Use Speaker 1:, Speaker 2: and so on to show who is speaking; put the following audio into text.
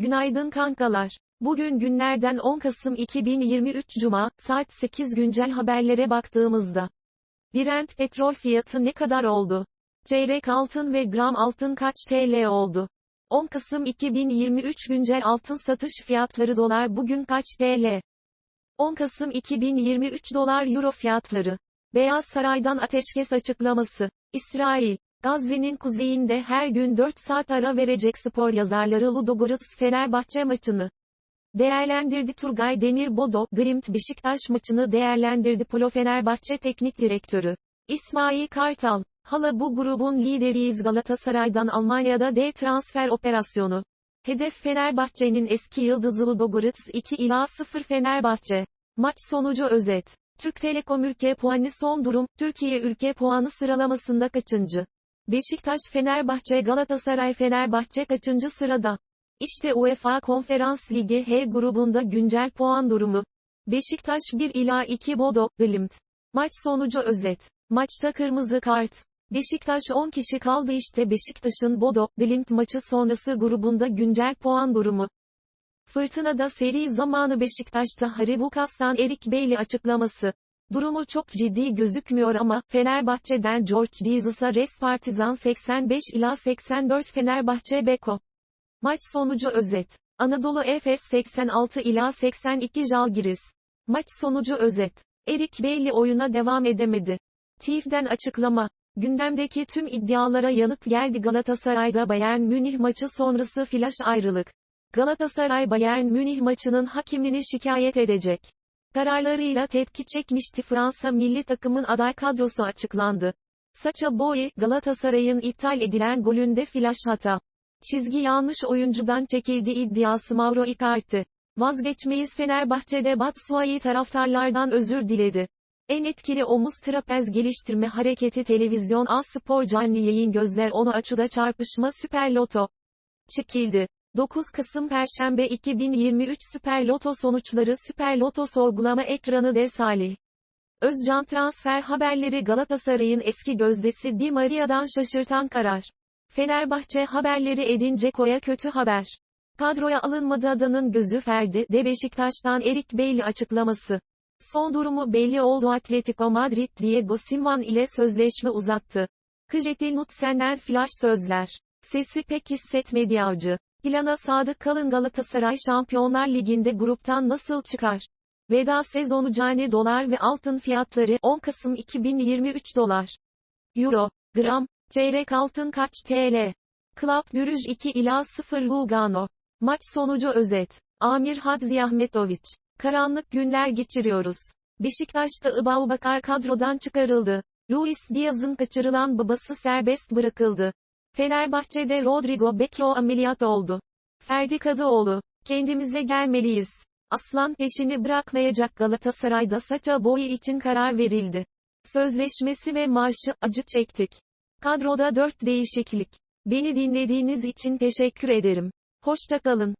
Speaker 1: Günaydın kankalar. Bugün günlerden 10 Kasım 2023 Cuma, saat 8 güncel haberlere baktığımızda. Brent petrol fiyatı ne kadar oldu? Çeyrek altın ve gram altın kaç TL oldu? 10 Kasım 2023 güncel altın satış fiyatları dolar bugün kaç TL? 10 Kasım 2023 dolar euro fiyatları. Beyaz Saray'dan ateşkes açıklaması. İsrail, Gazze'nin kuzeyinde her gün 4 saat ara verecek spor yazarları Ludogorets Fenerbahçe maçını değerlendirdi Turgay Demirbodo, Grimt Beşiktaş maçını değerlendirdi Polo Fenerbahçe Teknik Direktörü. İsmail Kartal, hala bu grubun lideriyiz Galatasaray'dan Almanya'da D transfer operasyonu. Hedef Fenerbahçe'nin eski yıldızı Ludogorets 2 ila 0 Fenerbahçe. Maç sonucu özet. Türk Telekom ülke puanı son durum, Türkiye ülke puanı sıralamasında kaçıncı? Beşiktaş Fenerbahçe Galatasaray Fenerbahçe kaçıncı sırada? İşte UEFA Konferans Ligi H grubunda güncel puan durumu. Beşiktaş 1 ila 2 Bodo, Glimt. Maç sonucu özet. Maçta kırmızı kart. Beşiktaş 10 kişi kaldı işte Beşiktaş'ın Bodo, Glimt maçı sonrası grubunda güncel puan durumu. Fırtınada seri zamanı Beşiktaş'ta Harry Bukas'tan Erik Bailey açıklaması. Durumu çok ciddi gözükmüyor ama, Fenerbahçe'den George Jesus'a Res Partizan 85 ila 84 Fenerbahçe Beko. Maç sonucu özet. Anadolu Efes 86 ila 82 Jalgiris. Maç sonucu özet. Erik Bailey oyuna devam edemedi. TİF'den açıklama. Gündemdeki tüm iddialara yanıt geldi Galatasaray'da Bayern Münih maçı sonrası flash ayrılık. Galatasaray Bayern Münih maçının hakimini şikayet edecek. Kararlarıyla tepki çekmişti Fransa milli takımın aday kadrosu açıklandı. Saça Boey, Galatasaray'ın iptal edilen golünde flash hata. Çizgi yanlış oyuncudan çekildi iddiası Mauro Icardi. Vazgeçmeyiz Fenerbahçe'de Batshuayi taraftarlardan özür diledi. En etkili omuz trapez geliştirme hareketi televizyon A Spor canlı yayın gözler onu açıda çarpışma Süper Loto. Çekildi. 9 Kasım Perşembe 2023 Süper Loto sonuçları Süper Loto sorgulama ekranı de Salih. Özcan transfer haberleri Galatasaray'ın eski gözdesi Di Maria'dan şaşırtan karar. Fenerbahçe haberleri Edin Dzeko'ya kötü haber. Kadroya alınmadı adanın gözü Ferdi de Beşiktaş'tan Erik Bailey açıklaması. Son durumu belli oldu Atletico Madrid Diego Simeone ile sözleşme uzattı. Kıjeti Nutsen'den flash sözler. Sesi pek hissetmedi avcı. Plana sadık kalın Galatasaray Şampiyonlar Ligi'nde gruptan nasıl çıkar? Veda sezonu cani dolar ve altın fiyatları 10 Kasım 2023 dolar. Euro, gram, çeyrek altın kaç TL? Club Brugge 2 ila 0 Lugano. Maç sonucu özet. Amir Hadzi Ahmetoviç. Karanlık günler geçiriyoruz. Beşiktaş'ta Ibaubakar kadrodan çıkarıldı. Luis Diaz'ın kaçırılan babası serbest bırakıldı. Fenerbahçe'de Rodrigo Becchio ameliyat oldu. Ferdi Kadıoğlu, kendimize gelmeliyiz. Aslan peşini bırakmayacak Galatasaray'da saça boyu için karar verildi. Sözleşmesi ve maaşı acı çektik. Kadroda 4 değişiklik. Beni dinlediğiniz için teşekkür ederim. Hoşçakalın.